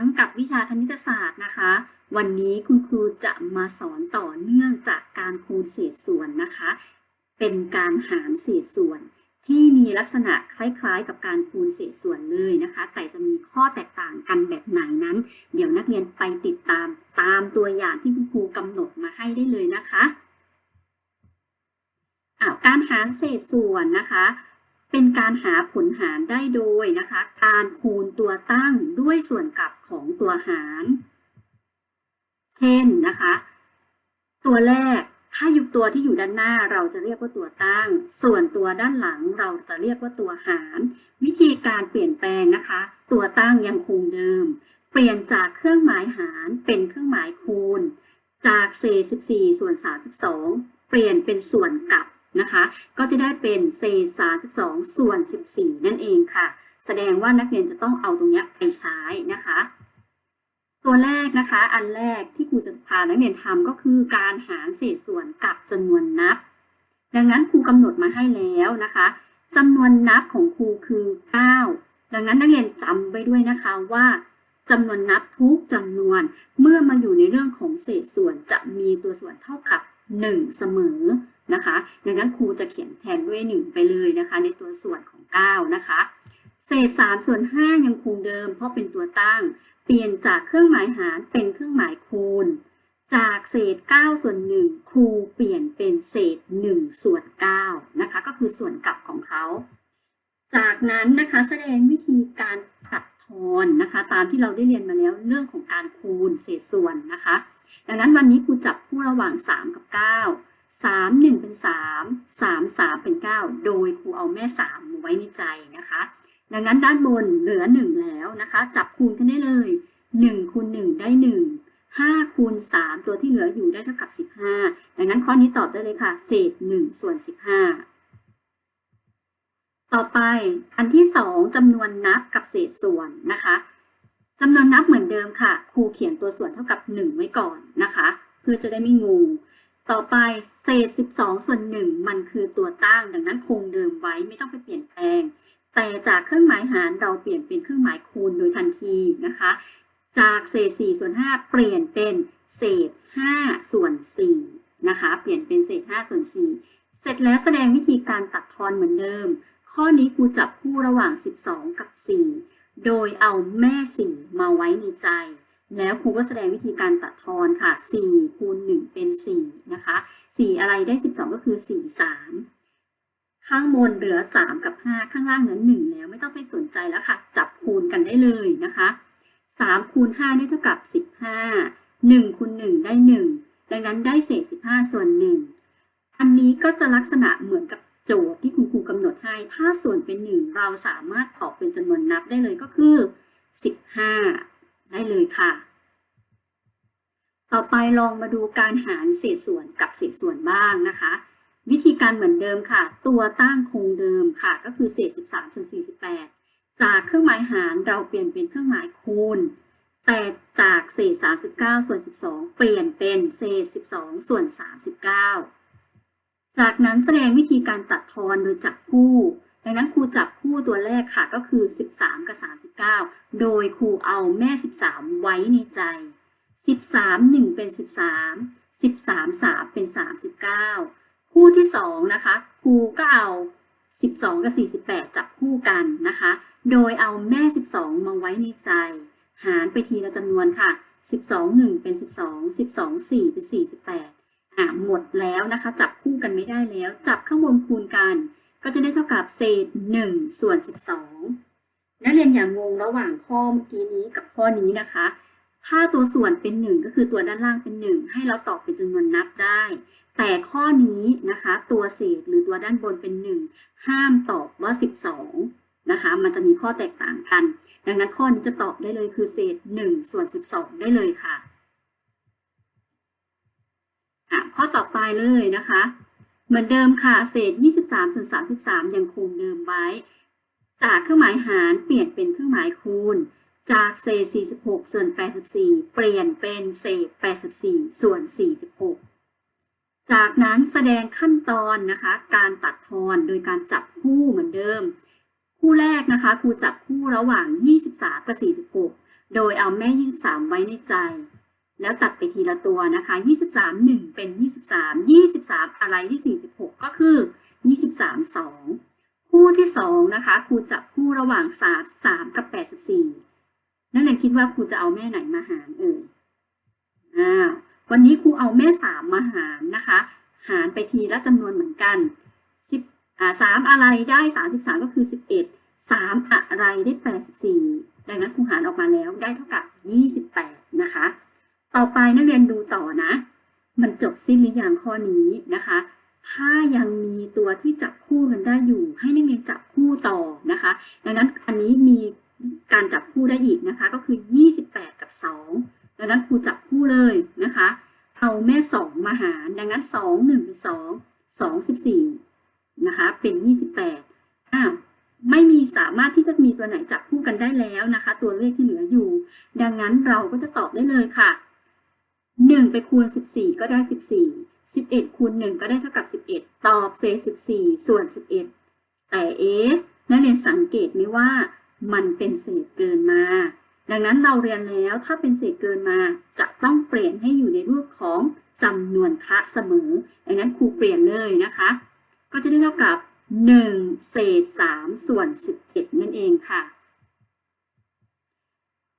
งกับวิชาคณิตศาสตร์นะคะ วันนี้คุณครูจะมาสอนต่อเนื่องจากการคูณเศษส่วนนะคะ เป็นการหารเศษส่วน ที่มีลักษณะคล้ายๆ กับการคูณเศษส่วนเลยนะคะ แต่จะมีข้อแตกต่างกันแบบไหนนั้น เดี๋ยวนักเรียนไปติดตามตามตัวอย่างที่คุณครูกำหนดมาให้ได้เลยนะคะาการหารเศษส่วนนะคะ เป็นการหาผลหารได้โดยนะคะ การคูณตัวตั้งด้วยส่วนกลับของตัวหาร เช่นนะคะ ตัวแรกถ้าอยู่ตัวที่อยู่ด้านหน้าเราจะเรียกว่าตัวตั้ง ส่วนตัวด้านหลังเราจะเรียกว่าตัวหาร วิธีการเปลี่ยนแปลงนะคะ ตัวตั้งยังคงเดิม เปลี่ยนจากเครื่องหมายหารเป็นเครื่องหมายคูณ จากเศษ14ส่วน32 เปลี่ยนเป็นส่วนกลับ นะคะ ก็จะได้เป็นเศษ32ส่วน 14 นั่นเองค่ะ แสดงว่านักเรียนจะต้องเอาตรงนี้ไปใช้นะคะ ตัวแรกนะคะ อันแรกที่ครูจะพานักเรียนทำก็คือการหารเศษส่วนกับจำนวนนับ ดังนั้นครูกำหนดมาให้แล้วนะคะจำนวนนับของครูคือ 9 ดังนั้นนักเรียนจำไว้ด้วยนะคะว่าจำนวนนับทุกจำนวนเมื่อมาอยู่ในเรื่องของเศษส่วนจะมีตัวส่วนเท่ากับ 1 เสมอ นะคะ ดังนั้นครูจะเขียนแทนด้วย 1 ไปเลยนะคะ ในตัวส่วนของ 9 นะคะ เศษ3ส่วน 5 ยังคงเดิม เพราะเป็นตัวตั้ง เปลี่ยนจากเครื่องหมายหารเป็นเครื่องหมายคูณ จากเศษ 9 ส่วน 1 ครูเปลี่ยนเป็นเศษ 1 ส่วน 9 นะคะ ก็คือส่วนกลับของเขา จากนั้นนะคะแสดงวิธีการตัดทอนนะคะ ตามที่เราได้เรียนมาแล้วเรื่องของการคูณเศษส่วนนะคะ ดังนั้นวันนี้ครูจับคู่ระหว่าง 3 กับ 9 3 1 เป็น 3 3 3 เป็น 9 โดยครูเอาแม่ 3 มาไว้ในใจนะคะ ดังนั้นด้านบนเหลือ 1 แล้วนะคะ จับคูณกันได้เลย 1คูณ1ได้ 1 5คูณ3ตัวที่เหลืออยู่ได้เท่ากับ 15 ดังนั้นข้อนี้ตอบได้เลยค่ะ เศษ 1 ส่วน 15 ต่อไปอันที่ 2จำนวนนับกับเศษส่วนนะคะจำนวนนับเหมือนเดิมค่ะ ครูเขียนตัวส่วนเท่ากับ 1 ไว้ก่อนนะคะ เพื่อจะได้ไม่งง ต่อไปเศษ 12 ส่วน 1 มันคือตัวตั้ง ดังนั้นคงเดิมไว้ไม่ต้องไปเปลี่ยนแปลง แต่จากเครื่องหมายหารเราเปลี่ยนเป็นเครื่องหมายคูณโดยทันทีนะคะ จากเศษ 4 ส่วน 5 เปลี่ยนเป็นเศษ 5 ส่วน 4 นะคะ เปลี่ยนเป็นเศษ 5 ส่วน 4 เสร็จแล้วแสดงวิธีการตัดทอนเหมือนเดิม ข้อนี้ครูจับคู่ระหว่าง 12 กับ 4 โดยเอาแม่ 4 มาไว้ในใจ แล้วครูก็แสดงวิธีการตัดทอนค่ะ 4 คูณ 1 เป็น 4 นะคะ 4 อะไรได้ 12 ก็คือ 4 3 ข้างบนเหลือ 3 กับ 5 ข้างล่างเหลือ 1 แล้วไม่ต้องไปสนใจแล้วค่ะ จับคูณกันได้เลยนะคะ 3 คูณ 5 ได้เท่ากับ 15 1คูณ1ได้ 1 ดังนั้นได้เศษ 15 ส่วน 1 อันนี้ก็จะลักษณะเหมือนกับโจทย์ที่คุณครูกำหนดให้ ถ้าส่วนเป็น 1 เราสามารถตอบเป็นจำนวนนับได้เลยก็คือ 15 ได้เลยค่ะ ต่อไปลองมาดูการหารเศษส่วนกับเศษส่วนบ้างนะคะ วิธีการเหมือนเดิมค่ะ ตัวตั้งคงเดิมค่ะ ก็คือเศษ 13ส่วน48 จากเครื่องหมายหารเราเปลี่ยนเป็นเครื่องหมายคูณ แต่จากเศษ 39 ส่วน 12 เปลี่ยนเป็นเศษ 12 ส่วน 39 จากนั้นแสดงวิธีการตัดทอนโดยจับคู่ ดังนั้นครูจับคู่ตัวแรกค่ะก็คือ 13 กับ 39 โดยครูเอาแม่ 13 ไว้ในใจ 13 1 เป็น 13 13 3 เป็น 39 คู่ที่ 2 นะคะ ครูก็เอา 12 กับ 48 จับคู่กันนะคะ โดยเอาแม่ 12 มาไว้ในใจ หารไปทีละจำนวนค่ะ 12 1 เป็น 12 12 4 เป็น 48อะหมดแล้วนะคะ จับคู่กันไม่ได้แล้ว จับข้างบนคูณกัน ก็จะได้เท่ากับเศษ 1 ส่วน 12 นักเรียนอย่างงงระหว่างข้อเมื่อกี้นี้กับข้อนี้นะคะ ถ้าตัวส่วนเป็น 1 ก็คือตัวด้านล่างเป็น 1 ให้เราตอบเป็นจำนวนนับได้ แต่ข้อนี้นะคะ ตัวเศษหรือตัวด้านบนเป็น 1 ห้ามตอบว่า 12 นะคะ มันจะมีข้อแตกต่างกัน ดังนั้นข้อนี้จะตอบได้เลยคือเศษ 1 ส่วน 12 ได้เลยค่ะอะข้อต่อไปเลยนะคะ เหมือนเดิมค่ะ เศษ 23ส่วน33 ยังคงเดิมไว้ จากเครื่องหมายหารเปลี่ยนเป็นเครื่องหมายคูณ จากเศษ 46 ส่วน 84 เปลี่ยนเป็นเศษ 84 ส่วน 46 จากนั้นแสดงขั้นตอนนะคะ การตัดทอนโดยการจับคู่เหมือนเดิมคคู่แรกนะคะครูจับคู่ระหว่าง 23 กับ 46 โดยเอาแม่ 23 ไว้ในใจ แล้วตัดไปทีละตัวนะคะ 23 1 เป็น 23 23 อะไรที่ 46 ก็คือ 23 2 คู่ที่ 2 นะคะ ครูจับคู่ระหว่าง 33 กับ 84 นักเรียนคิดว่าครูจะเอาแม่ไหนมาหารเอ่ยอ่าวันนี้ครูเอาแม่ 3 มาหารนะคะ หารไปทีละจำนวนเหมือนกัน10อ่า3อะไรได้ 33 ก็คือ 11 3 อะไรได้ 84 ดังนั้นครูหารออกมาแล้วได้เท่ากับ 28 นะคะ ต่อไปนักเรียนดูต่อนะ มันจบสิ้นหรือยังข้อนี้นะคะ ถ้ายังมีตัวที่จับคู่กันได้อยู่ ให้นักเรียนจับคู่ต่อนะคะ ดังนั้นอันนี้มีการจับคู่ได้อีกนะคะ ก็คือ 28 กับ 2 ดังนั้นครูจับคู่เลยนะคะ เอาแม่ 2 มาหาร ดังนั้น 2 1เป็น2 2 14 นะคะ เป็น 28อ้าวไม่มีสามารถที่จะมีตัวไหนจับคู่กันได้แล้วนะคะ ตัวเลขที่เหลืออยู่ ดังนั้นเราก็จะตอบได้เลยค่ะ 1 ไปคูณ 14 ก็ได้ 14 11คูณ1ก็ได้เท่ากับ 11 ตอบเศษ14 ส่วน 11 แต่เอ๊ะนักเรียนสังเกตไหมว่า มันเป็นเศษเกินมา ดังนั้นเราเรียนแล้วถ้าเป็นเศษเกินมาจะต้องเปลี่ยนให้อยู่ในรูปของจำนวนคะเสมอ ดังนั้นครูเปลี่ยนเลยนะคะ ก็จะได้เท่ากับ 1 เศษ 3 ส่วน 11 นั่นเองค่ะ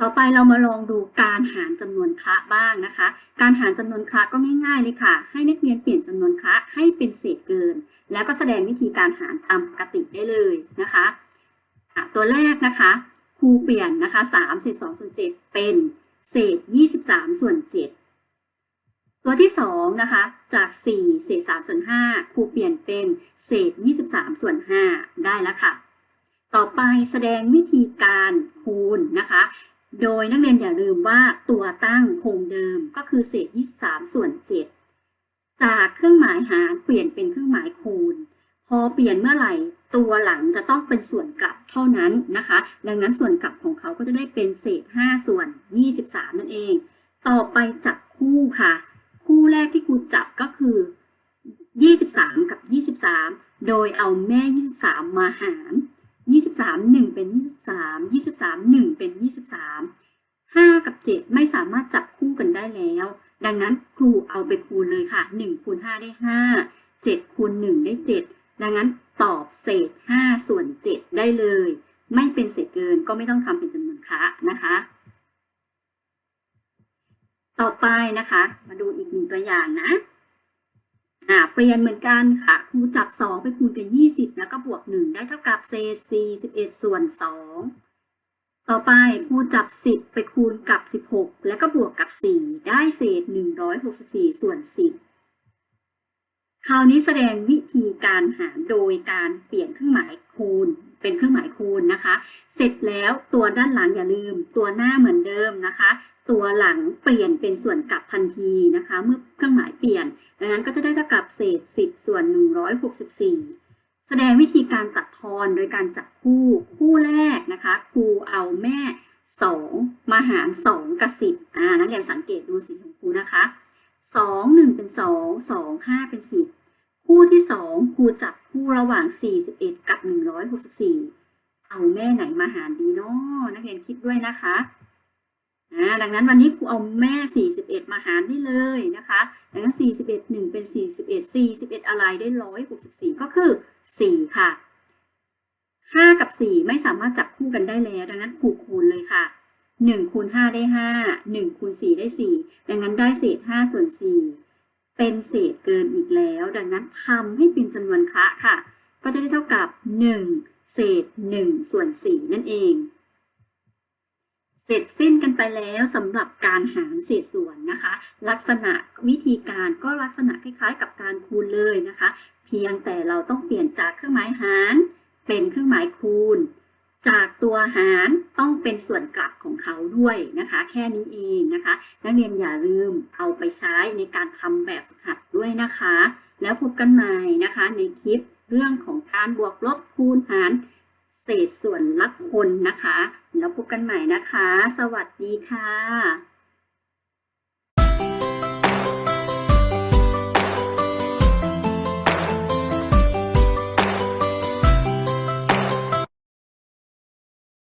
ต่อไปเรามาลองดูการหารจำนวนคละบ้างนะคะ การหารจำนวนคละก็ง่าย ๆ เลยค่ะ ให้นักเรียนเปลี่ยนจำนวนคละให้เป็นเศษเกิน แล้วก็แสดงวิธีการหารตามปกติได้เลยนะคะะตัวแรกนะคะครูเปลี่ยนนะคะ3เศษ2ส่วน7เป็นเศษ 23 ส่วน 7 ตัวที่2นะคะจาก 4 เศษ3ส่วน5ครูเปลี่ยนเป็นเศษ 23 ส่วน 5 ได้แล้วค่ะ ต่อไปแสดงวิธีการคูณนะคะ โดยนักเรียนอย่าลืมว่าตัวตั้งคงเดิมก็คือเศษ 23 ส่วน 7 จากเครื่องหมายหารเปลี่ยนเป็นเครื่องหมายคูณ พอเปลี่ยนเมื่อไหร่ตัวหลังจะต้องเป็นส่วนกลับเท่านั้นนะคะ ดังนั้นส่วนกลับของเขาก็จะได้เป็นเศษ 5 ส่วน 23 นั่นเอง ต่อไปจับคู่ค่ะ คู่แรกที่ครูจับก็คือ 23 กับ 23 โดยเอาแม่ 23 มาหาร 23 1 เป็น 23 23 1 เป็น 23 5 กับ 7 ไม่สามารถจับคู่กันได้แล้ว ดังนั้นครูเอาไปคูณเลยค่ะ 1 คูณ 5 ได้ 5 7 คูณ 1 ได้ 7 ดังนั้นตอบเศษ 5 ส่วน 7 ได้เลย ไม่เป็นเศษเกินก็ไม่ต้องทำเป็นจำนวนคะนะคะ ต่อไปนะคะ มาดูอีกหนึ่งตัวอย่างนะ อ่าเปลี่ยนเหมือนกันค่ะครูจับ 2 ไปคูณกับ 20 แล้วก็บวก 1 ได้เท่ากับเศษ41 ส่วน 2 ต่อไปครูจับ 10 ไปคูณกับ 16 แล้วก็บวกกับ 4 ได้เศษ 164 ส่วน 10 คราวนี้แสดงวิธีการหารโดยการเปลี่ยนเครื่องหมายคูณ เป็นเครื่องหมายคูณนะคะ เสร็จแล้วตัวด้านหลังอย่าลืม ตัวหน้าเหมือนเดิมนะคะ ตัวหลังเปลี่ยนเป็นส่วนกลับทันทีนะคะ เมื่อเครื่องหมายเปลี่ยน ดังนั้นก็จะได้เท่ากับเศษ 10 ส่วน 164 แสดงวิธีการตัดทอนโดยการจับคู่คู่แรกนะคะครูเอาแม่ 2 มาหาร 2 กับ 10อ่านักเรียนสังเกตดูสีของครูนะคะ 2 1 เป็น 2 2 5 เป็น 10 คู่ที่ 2ครูจับคู่ระหว่าง 41 กับ 164 เอาแม่ไหนมาหารดีเนาะนักเรียนคิดด้วยนะคะดังนั้นวันนี้ครูเอาแม่ 41 มาหารได้เลยนะคะ ดังนั้น 41 1 เป็น 41 41 อะไรได้ 164 ก็คือ 4 ค่ะ 5 กับ 4 ไม่สามารถจับคู่กันได้แล้ว ดังนั้นครูคูณเลยค่ะ 1 คูณ 5 ได้ 5 1 คูณ 4 ได้ 4 ดังนั้นได้เศษ 5 ส่วน 4 เป็นเศษเกินอีกแล้ว ดังนั้นทำให้เป็นจำนวนคะค่ะ ก็จะได้เท่ากับ 1 เศษ 1 ส่วน 4 นั่นเอง เสร็จสิ้นกันไปแล้วสำหรับการหารเศษส่วนนะคะ ลักษณะวิธีการก็ลักษณะคล้ายๆ กับการคูณเลยนะคะ เพียงแต่เราต้องเปลี่ยนจากเครื่องหมายหาร เป็นเครื่องหมายคูณ จากตัวหารต้องเป็นส่วนกลับของเขาด้วยนะคะ แค่นี้เองนะคะ นักเรียนอย่าลืมเอาไปใช้ในการทำแบบฝึกหัดด้วยนะคะ แล้วพบกันใหม่นะคะ ในคลิปเรื่องของการบวกลบคูณหาร เศษส่วนละคนนะคะ แล้วพบกันใหม่นะคะ สวัสดีค่ะ